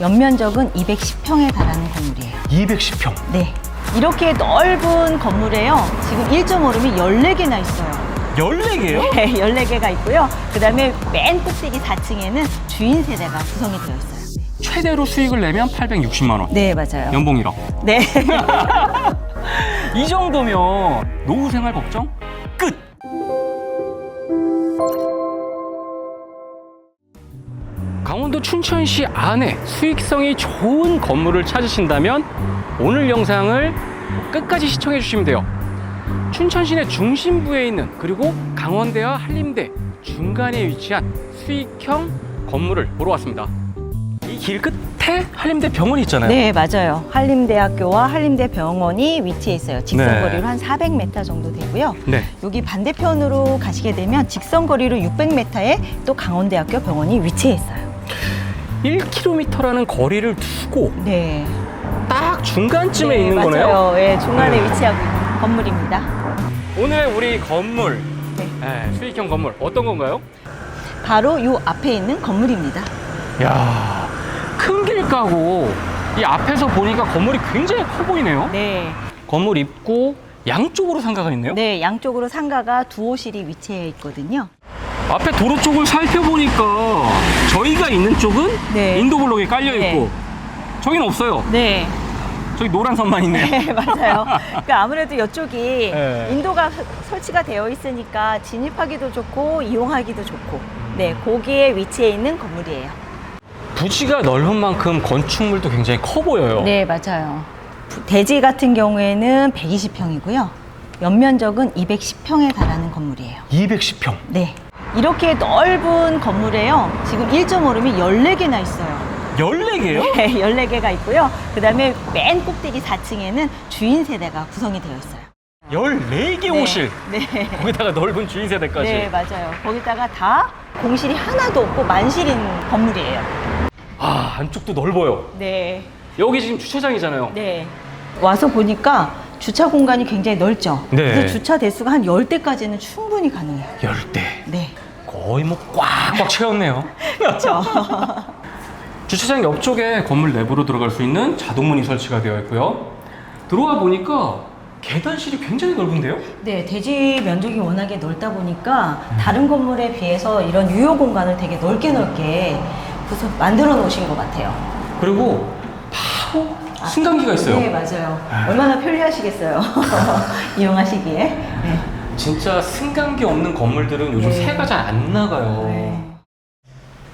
연면적은 210평에 달하는 건물이에요. 210평. 네. 이렇게 넓은 건물에요. 지금 1.5룸이 14개나 있어요. 14개요? 네, 14개가 있고요. 그 다음에 맨 꼭대기 4층에는 주인 세대가 구성이 되어 있어요. 최대로 수익을 내면 860만 원. 네, 맞아요. 연봉 1억. 네. 이 정도면 노후 생활 걱정 강원도 춘천시 안에 수익성이 좋은 건물을 찾으신다면 오늘 영상을 끝까지 시청해 주시면 돼요. 춘천 시내 중심부에 있는 그리고 강원대와 한림대 중간에 위치한 수익형 건물을 보러 왔습니다. 이 길 끝에 한림대 병원이 있잖아요. 네, 맞아요. 한림대학교와 한림대 병원이 위치해 있어요. 직선 거리로 네. 한 400m 정도 되고요. 네. 여기 반대편으로 가시게 되면 직선 거리로 600m에 또 강원대학교 병원이 위치해 있어요. 1km라는 거리를 두고 네. 딱 중간쯤에 네, 있는 맞아요. 거네요. 네, 중간에 네. 위치하고 있는 건물입니다. 오늘의 우리 건물, 네. 네, 수익형 건물 어떤 건가요? 바로 요 앞에 있는 건물입니다. 야, 큰길 까고 이 앞에서 보니까 건물이 굉장히 커 보이네요. 네. 건물 입구 양쪽으로 상가가 있네요. 네, 양쪽으로 상가가 두 호실이 위치해 있거든요. 앞에 도로 쪽을 살펴보니까 저희가 있는 쪽은 네. 인도블록이 깔려 있고 네. 저기는 없어요. 네. 저기 노란 선만 있네요. 네, 맞아요. 그러니까 아무래도 이쪽이 네. 인도가 설치가 되어 있으니까 진입하기도 좋고 이용하기도 좋고 네, 거기에 위치해 있는 건물이에요. 부지가 넓은 만큼 건축물도 굉장히 커 보여요. 네, 맞아요. 부- 대지 같은 경우에는 120평이고요. 연면적은 210평에 달하는 건물이에요. 210평. 네. 이렇게 넓은 건물에요. 지금 1.5룸이 14개나 있어요. 14개요? 네, 14개가 있고요. 그 다음에 맨 꼭대기 4층에는 주인 세대가 구성이 되어 있어요. 14개 네. 호실. 네. 거기다가 넓은 주인 세대까지. 네, 맞아요. 거기다가 다 공실이 하나도 없고 만실인 건물이에요. 아, 안쪽도 넓어요. 네. 여기 지금 주차장이잖아요. 네. 와서 보니까 주차 공간이 굉장히 넓죠. 네. 그래서 주차 대수가 한 10대까지는 충분히 가능해요. 10대. 네. 거의 뭐 꽉꽉 채웠네요. 그렇죠. 주차장 옆쪽에 건물 내부로 들어갈 수 있는 자동문이 설치가 되어 있고요. 들어와 보니까 계단실이 굉장히 넓은데요? 네, 대지 면적이 워낙에 넓다 보니까 다른 건물에 비해서 이런 유효 공간을 되게 넓게 넓게 그래서 만들어 놓으신 것 같아요. 그리고 바로 승강기가 있어요. 네, 맞아요. 얼마나 편리하시겠어요. 이용하시기에. 네. 진짜 승강기 없는 건물들은 요즘 네. 새가 잘 안 나가요. 네.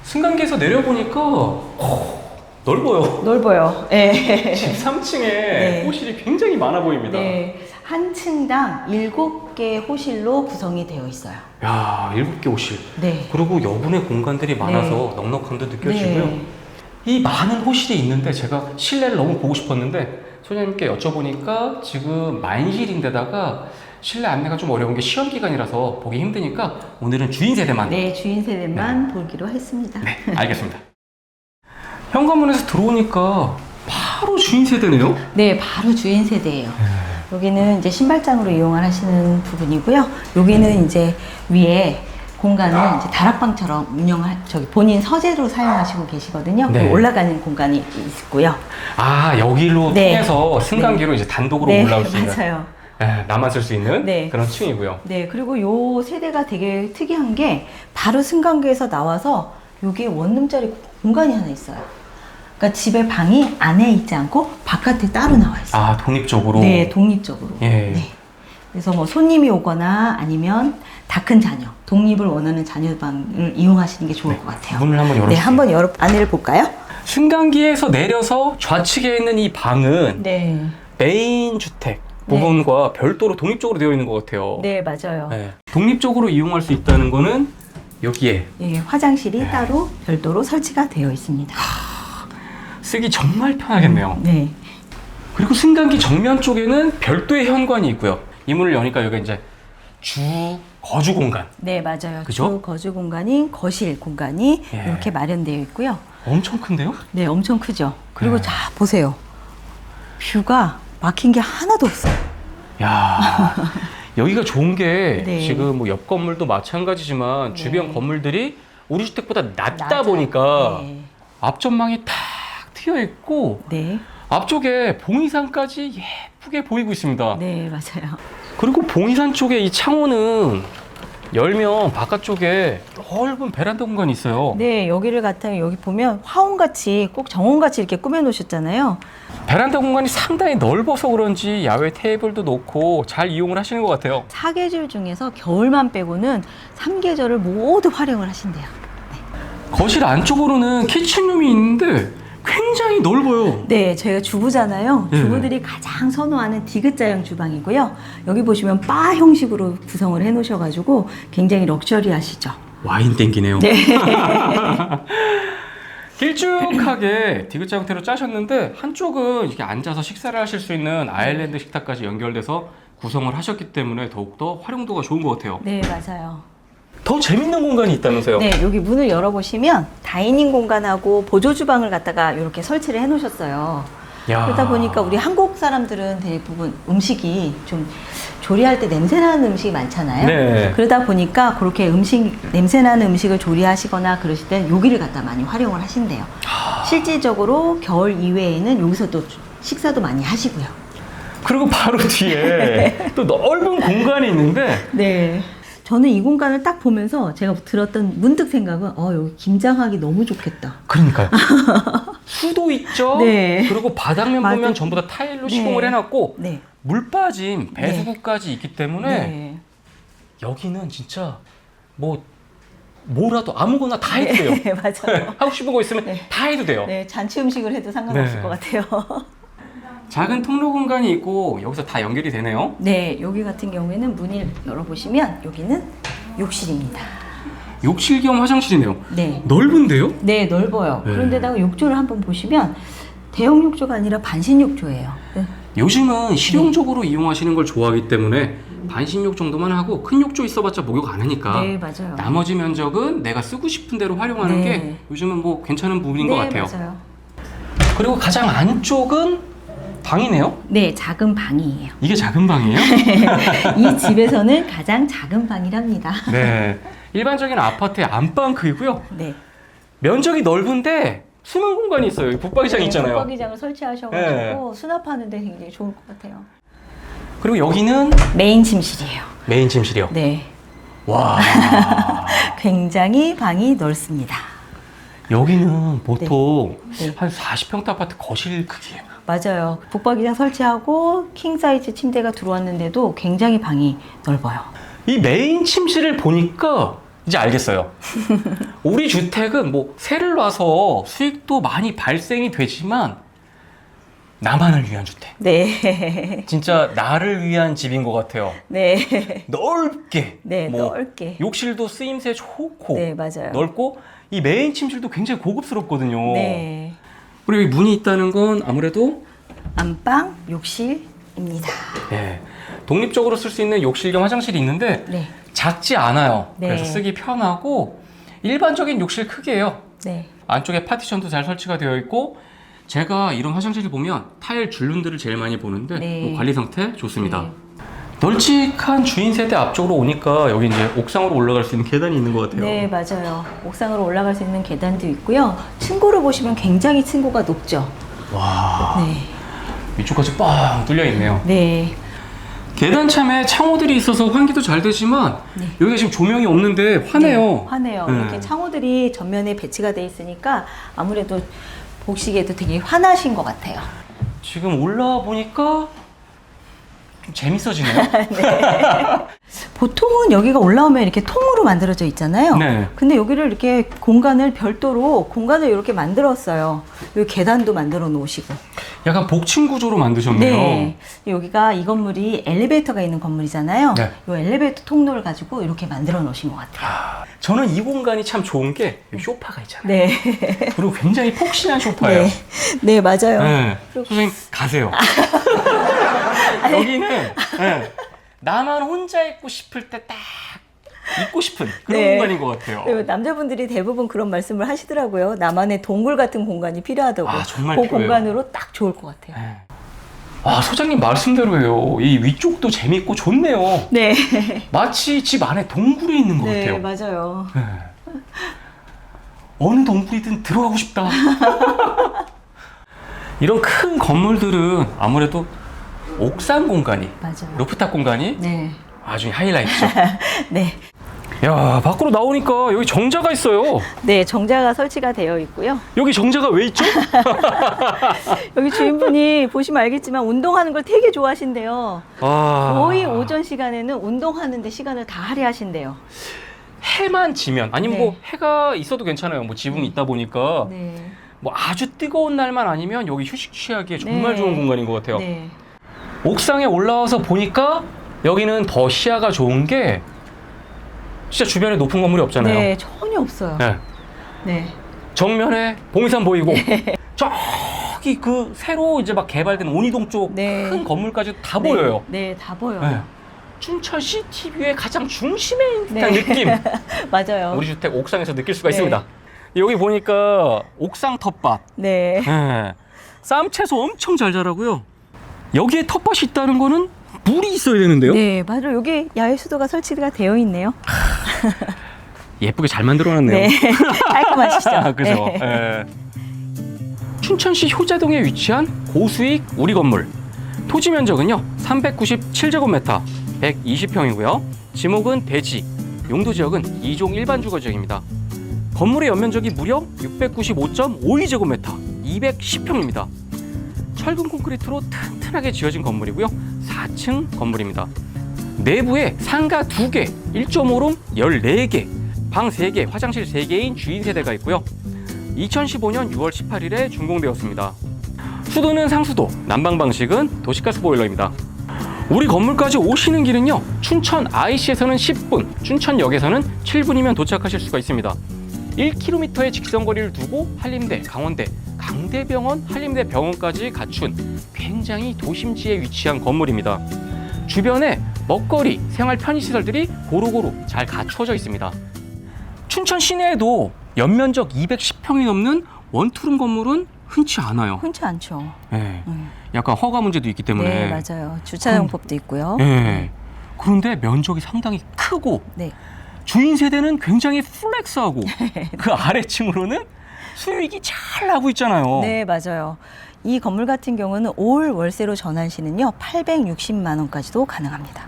승강기에서 내려보니까 오, 넓어요. 넓어요. 네. 13층에 네. 호실이 굉장히 많아 보입니다. 네. 한 층당 7개 호실로 구성이 되어 있어요. 야, 일곱 개 호실. 네. 그리고 여분의 공간들이 많아서 넉넉함도 느껴지고요. 네. 이 많은 호실이 있는데 제가 실내를 너무 보고 싶었는데 소장님께 여쭤보니까 지금 만실인데다가 실내 안내가 좀 어려운 게 시험 기간이라서 보기 힘드니까 오늘은 주인 세대만. 네, 주인 세대만 보기로 했습니다. 네, 알겠습니다. 현관문에서 들어오니까 바로 주인 세대네요. 네, 바로 주인 세대예요. 여기는 이제 신발장으로 이용을 하시는 부분이고요. 여기는 이제 위에 공간을 이제 다락방처럼 운영할 저기 본인 서재로 사용하시고 계시거든요. 네. 그 올라가는 공간이 있고요. 아 여기로 네. 통해서 승강기로 이제 단독으로 네, 올라올 수 있는 맞아요. 네, 나만 쓸 수 있는 네. 그런 층이고요. 네, 그리고 요 세대가 되게 특이한 게 바로 승강기에서 나와서 여기에 원룸짜리 공간이 하나 있어요. 그러니까 집에 방이 안에 있지 않고 바깥에 따로 나와 있어요. 아 독립적으로. 네, 독립적으로. 예. 네. 그래서 뭐 손님이 오거나 아니면 다 큰 자녀, 독립을 원하는 자녀 방을 이용하시는 게 좋을 것 같아요. 문을 한번 열어주세요. 네, 한번 열어 안내를 볼까요? 승강기에서 내려서 좌측에 있는 이 방은 네. 메인 주택 부분과 별도로 독립적으로 되어 있는 것 같아요. 네, 맞아요. 네. 독립적으로 이용할 수 있다는 거는 여기에 예, 화장실이 네. 따로 별도로 설치가 되어 있습니다. 쓰기 정말 편하겠네요. 네. 그리고 승강기 정면 쪽에는 별도의 현관이 있고요. 이 문을 여니까 여기가 이제 주 거주 공간. 네, 맞아요. 그죠? 주 거주 공간인 거실 공간이 예. 이렇게 마련되어 있고요. 엄청 큰데요? 네, 엄청 크죠. 그리고 네. 자, 보세요. 뷰가 막힌 게 하나도 없어요. 야 여기가 좋은 게 네. 지금 뭐 옆 건물도 마찬가지지만 주변 네. 건물들이 우리 주택보다 낮다 낮아요. 보니까 네. 앞전망이 탁 트여 있고 네. 앞쪽에 봉이산까지 예쁘게 보이고 있습니다. 네, 맞아요. 그리고 봉이산 쪽에 이 창호는 열면 바깥쪽에 넓은 베란다 공간이 있어요. 네, 여기를 갖다 여기 보면 화원같이 꼭 정원같이 이렇게 꾸며 놓으셨잖아요. 베란다 공간이 상당히 넓어서 그런지 야외 테이블도 놓고 잘 이용을 하시는 것 같아요. 사계절 중에서 겨울만 빼고는 삼계절을 모두 활용을 하신대요. 거실 안쪽으로는 키친룸이 있는데 굉장히 넓어요. 네, 저희가 주부잖아요. 네. 주부들이 가장 선호하는 디귿자형 주방이고요. 여기 보시면 바 형식으로 구성을 해 놓으셔가지고 굉장히 럭셔리하시죠. 와인 땡기네요. 길쭉하게 디귿자 형태로 짜셨는데 한쪽은 이렇게 앉아서 식사를 하실 수 있는 아일랜드 식탁까지 연결돼서 구성을 하셨기 때문에 더욱더 활용도가 좋은 것 같아요. 네, 맞아요. 더 재밌는 공간이 있다면서요? 네, 여기 문을 열어보시면 다이닝 공간하고 보조 주방을 갖다가 이렇게 설치를 해 놓으셨어요. 야. 그러다 보니까 우리 한국 사람들은 대부분 음식이 좀 조리할 때 냄새나는 음식이 많잖아요. 네. 그러다 보니까 그렇게 음식 냄새나는 음식을 조리하시거나 그러실 땐 여기를 갖다 많이 활용을 하신대요. 실질적으로 겨울 이외에는 여기서도 식사도 많이 하시고요. 그리고 바로 뒤에 또 넓은 공간이 있는데 네. 저는 이 공간을 딱 보면서 제가 들었던 문득 생각은 어 여기 김장하기 너무 좋겠다. 그러니까요. 수도 있죠. 네. 그리고 바닥면 맞아요. 보면 전부 다 타일로 네. 시공을 해놨고 네. 물 빠짐 배수구까지 있기 때문에 네. 여기는 진짜 뭐 뭐라도 아무거나 다 해도 돼요. 네, 맞아요. 하고 싶은 거 있으면 네. 다 해도 돼요. 네, 잔치 음식을 해도 상관없을 네. 것 같아요. 작은 통로 공간이 있고 여기서 다 연결이 되네요. 네, 여기 같은 경우에는 문을 열어보시면 여기는 욕실입니다. 욕실 겸 화장실이네요. 네. 넓은데요? 네, 넓어요. 네. 그런데다가 욕조를 한번 보시면 대형 욕조가 아니라 반신 욕조예요. 네. 요즘은 실용적으로 이용하시는 걸 좋아하기 때문에 반신욕 정도만 하고 큰 욕조 있어봤자 목욕 안 하니까 네, 맞아요. 나머지 면적은 내가 쓰고 싶은 대로 활용하는 네. 게 요즘은 뭐 괜찮은 부분인 네, 것 같아요. 맞아요. 그리고 가장 안쪽은 방이네요. 네, 작은 방이에요. 이게 작은 방이에요? 이 집에서는 가장 작은 방이랍니다. 네. 일반적인 아파트의 안방 크기고요. 네. 면적이 넓은데 숨은 공간이 있어요. 북박이장 있잖아요. 붙박이장을 설치하셔가지고 수납하는데 굉장히 좋을 것 같아요. 그리고 여기는 메인 침실이에요. 메인 침실이요. 네. 와. 굉장히 방이 넓습니다. 여기는 보통 네. 한 40평대 아파트 거실 크기예요. 맞아요. 북박이장 설치하고 킹 사이즈 침대가 들어왔는데도 굉장히 방이 넓어요. 이 메인 침실을 보니까 이제 알겠어요. 우리 주택은 뭐 세를 놔서 수익도 많이 발생이 되지만 나만을 위한 주택. 네. 진짜 나를 위한 집인 것 같아요. 네. 넓게. 네, 뭐 넓게. 욕실도 쓰임새 좋고 네, 맞아요. 넓고 이 메인 침실도 굉장히 고급스럽거든요. 네. 그리고 여기 문이 있다는 건 아무래도 안방, 욕실입니다. 네, 독립적으로 쓸 수 있는 욕실 겸 화장실이 있는데 네. 작지 않아요. 네. 그래서 쓰기 편하고 일반적인 욕실 크기예요. 네. 안쪽에 파티션도 잘 설치가 되어 있고 제가 이런 화장실을 보면 타일 줄눈들을 제일 많이 보는데 네. 뭐 관리 상태 좋습니다. 네. 널찍한 주인 세대 앞쪽으로 오니까 여기 이제 옥상으로 올라갈 수 있는 계단이 있는 것 같아요. 네, 맞아요. 옥상으로 올라갈 수 있는 계단도 있고요. 층고를 보시면 굉장히 층고가 높죠. 와 네. 위쪽까지 빵 뚫려 있네요. 네. 계단 참에 창호들이 있어서 환기도 잘 되지만 네. 여기가 지금 조명이 없는데 화내요. 네, 화내요. 네. 이렇게 창호들이 전면에 배치가 돼 있으니까 아무래도 보시기에도 되게 환하신 것 같아요. 지금 올라와 보니까 좀 재밌어지네요. 보통은 여기가 올라오면 이렇게 통으로 만들어져 있잖아요. 네. 근데 여기를 이렇게 공간을 별도로 공간을 이렇게 만들었어요. 여기 계단도 만들어 놓으시고. 약간 복층 구조로 만드셨네요. 네. 여기가 이 건물이 엘리베이터가 있는 건물이잖아요. 네. 이 엘리베이터 통로를 가지고 이렇게 만들어 놓으신 것 같아요. 저는 이 공간이 참 좋은 게 여기 소파가 있잖아요. 네. 그리고 굉장히 폭신한 소파예요. 네. 네, 맞아요. 네. 선생님 가세요. 여기는 네. 나만 혼자 있고 싶을 때 딱 있고 싶은 그런 네. 공간인 것 같아요. 그리고 남자분들이 대부분 그런 말씀을 하시더라고요. 나만의 동굴 같은 공간이 필요하다고. 아, 정말 그 필요해요. 공간으로 딱 좋을 것 같아요. 네. 아 소장님 말씀대로예요. 이 위쪽도 재밌고 좋네요. 네. 마치 집 안에 동굴에 있는 것 네, 같아요. 맞아요. 네. 어느 동굴이든 들어가고 싶다. 이런 큰 건물들은 아무래도 옥상 공간이 맞아요. 루프탑 공간이 네. 아주 하이라이트죠. 네. 야 밖으로 나오니까 여기 정자가 있어요. 네, 정자가 설치가 되어 있고요. 여기 정자가 왜 있죠? 여기 주인분이 보시면 알겠지만 운동하는 걸 되게 좋아하신대요. 아, 거의 오전 시간에는 운동하는 데 시간을 다 할애하신대요. 해만 지면 아니면 네. 뭐 해가 있어도 괜찮아요. 뭐 지붕이 있다 보니까 네. 뭐 아주 뜨거운 날만 아니면 여기 휴식 취하기에 정말 네. 좋은 공간인 것 같아요. 네. 옥상에 올라와서 보니까 여기는 더 시야가 좋은 게 진짜 주변에 높은 건물이 없잖아요. 네, 전혀 없어요. 네. 네. 정면에 봉산 보이고 저기 그 새로 이제 막 개발된 온이동 쪽큰 네. 건물까지 다 네. 보여요. 네, 다 보여요. 네. 춘천시 TV의 가장 중심에 있는 듯한 네. 느낌 맞아요. 우리 주택 옥상에서 느낄 수가 네. 있습니다. 여기 보니까 옥상 텃밭, 네. 네. 쌈채소 엄청 잘 자라고요. 여기에 텃밭이 있다는 거는 물이 있어야 되는데요. 네, 맞아요. 여기 야외 수도가 설치가 되어 있네요. 예쁘게 잘 만들어놨네요. 네. 깔끔하시죠? 그죠. 네. 예. 춘천시 효자동에 위치한 고수익 우리 건물. 토지 면적은요 397제곱미터, 120평이고요. 지목은 대지, 용도 지역은 2종 일반 주거 지역입니다. 건물의 연면적이 무려 695.52제곱미터, 210평입니다. 철근 콘크리트로 튼튼하게 지어진 건물이고요. 4층 건물입니다. 내부에 상가 2개, 1.5룸 14개, 방 3개, 화장실 3개인 주인 세대가 있고요. 2015년 6월 18일에 준공되었습니다. 수도는 상수도, 난방 방식은 도시가스 보일러입니다. 우리 건물까지 오시는 길은요. 춘천 IC에서는 10분, 춘천역에서는 7분이면 도착하실 수가 있습니다. 1km의 직선 거리를 두고 한림대, 강원대, 강대병원, 한림대 병원까지 갖춘 굉장히 도심지에 위치한 건물입니다. 주변에 먹거리, 생활 편의시설들이 고루고루 잘 갖춰져 있습니다. 춘천 시내에도 연면적 210평이 넘는 원투룸 건물은 흔치 않아요. 흔치 않죠. 예, 음. 약간 허가 문제도 있기 때문에. 네, 맞아요. 주차장법도 있고요. 예. 그런데 면적이 상당히 크고 네. 주인 세대는 굉장히 플렉스하고 그 아래층으로는 수익이 잘 나고 있잖아요. 네, 맞아요. 이 건물 같은 경우는 올 월세로 전환 시는요, 860만 원까지도 가능합니다.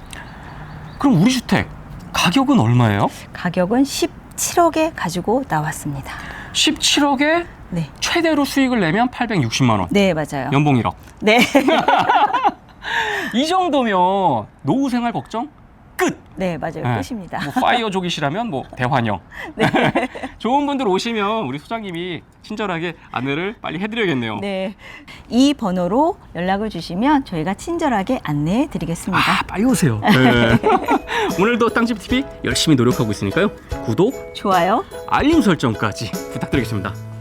그럼 우리 주택 가격은 얼마예요? 가격은 17억에 가지고 나왔습니다. 17억에 네. 최대로 수익을 내면 860만 원. 네, 맞아요. 연봉 1억. 네. 이 정도면 노후 생활 걱정 끝. 네, 맞아요. 네. 끝입니다. 뭐 파이어족이시라면 뭐 대환영. 네. 좋은 분들 오시면 우리 소장님이 친절하게 안내를 빨리 해드려야겠네요. 네. 이 번호로 연락을 주시면 저희가 친절하게 안내해 드리겠습니다. 아, 빨리 오세요. 네. 오늘도 땅집 TV 열심히 노력하고 있으니까요. 구독, 좋아요. 알림 설정까지 부탁드리겠습니다.